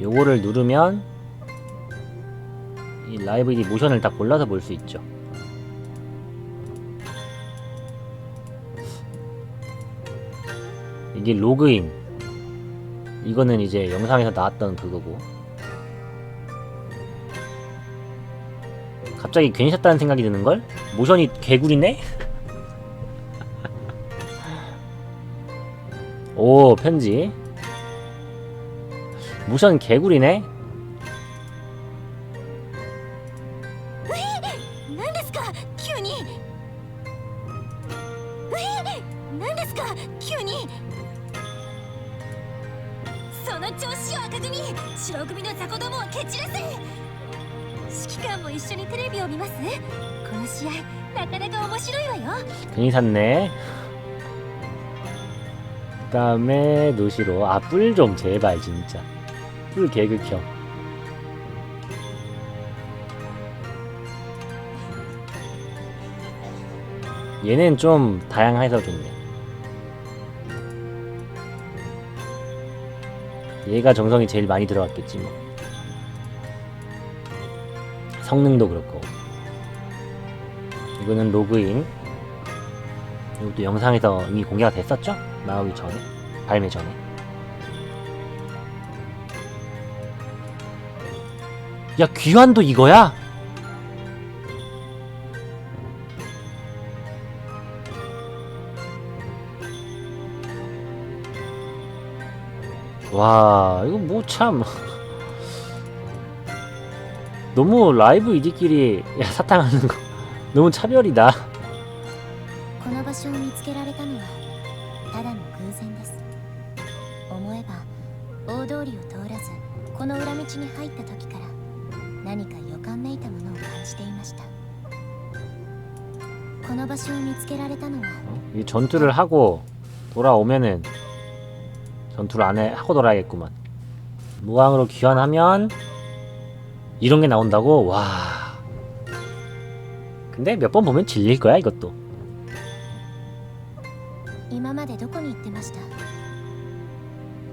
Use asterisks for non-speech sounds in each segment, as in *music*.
요거를 누르면 이 라이브 이 모션을 다 골라서 볼 수 있죠. 이게 로그인. 이거는 이제 영상에서 나왔던 그거고. 갑자기 괜히 샀다는 생각이 드는 걸? 모션이 개구리네? *laughs* 오 편지. 무선 개구리네? 샀네 그 다음에 노시로 아 뿔 좀 제발 진짜 뿔 개극형. 얘는 좀 다양해서 좋네. 얘가 정성이 제일 많이 들어갔겠지, 뭐. 성능도 그렇고. 이거는 로그인. 이것도 영상에서 이미 공개가 됐었죠? 나오기 전에 발매 전에 야 귀환도 이거야? 와 이거 뭐 참 너무 라이브 이지끼리 야, 사탕하는 거 너무 차별이다 この場所を見つけられたのはただの偶然です思えば大通りを通らずこの裏道に入った時から 何か予感めいたものを感じていましたこの場所を見つけられたのは 이 전투를 하고 돌아오면은 전투를 안 해, 하고 돌아야겠구만. 무왕으로 귀환하면 이런 게 나온다고? 와. 근데 몇 번 보면 질릴 거야, 이것도. 今までどこに行ってました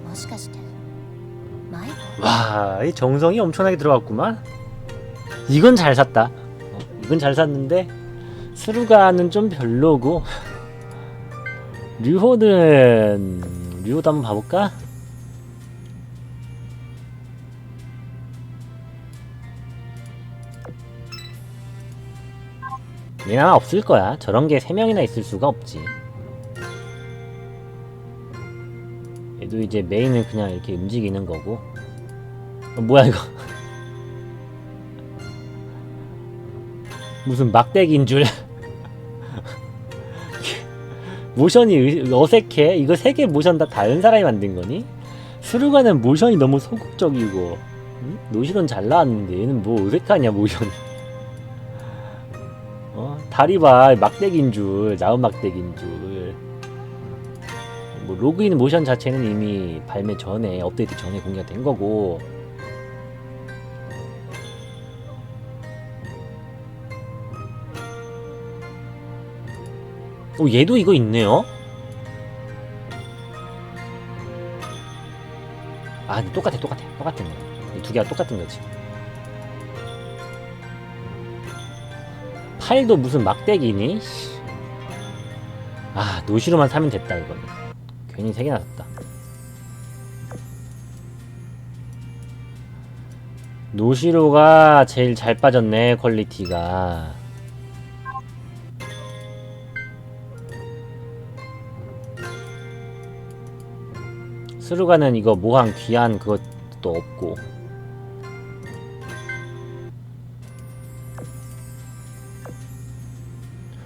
もしかして迷子 와, 이 정성이 엄청나게 들어갔구만. 이건 잘 샀다. 어, 이건 잘 샀는데 스루가는 좀 별로고 류호는 류호도 한번 봐볼까? 아마 없을 거야. 저런 게세 명이나 있을 수가 없지. 얘도 이제 메인은 그냥 이렇게 움직이는 거고. 어, 뭐야 이거? 무슨 막대기인 줄. 모션이 의- 어색해. 이거 세 개 모션 다 다른 사람이 만든 거니? 스루가는 모션이 너무 소극적이고 응? 노실은 잘 나왔는데 얘는 뭐 어색하냐 모션이. 어 다리 봐 막대기인 줄 나은 막대기인 줄. 뭐 로그인 모션 자체는 이미 발매 전에 업데이트 전에 공개가 된 거고 오 얘도 이거 있네요? 아 똑같아 똑같아. 똑같은 거 두 개가 똑같은 거지. 팔도 무슨 막대기니? 씨. 아 노시로만 사면 됐다 이거는. 괜히 세 개나 샀다. 노시로가 제일 잘 빠졌네 퀄리티가 스루가는 이거 모항 귀한 그것도 없고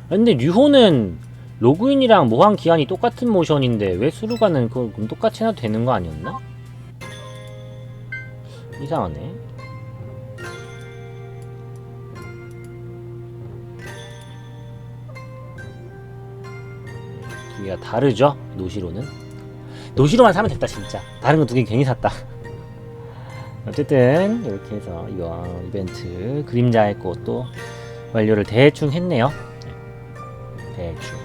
근데 류호는 로그인이랑 모항 기한이 똑같은 모션인데 왜 수루가는 그럼 똑같이 해도 되는 거 아니었나? 이상하네. 두 개가 다르죠? 노시로는. 노시로만 사면 됐다 진짜. 다른 거 두 개 괜히 샀다. 어쨌든 이렇게 해서 이거 이벤트 그림자의 꽃도 완료를 대충 했네요. 네. 대충.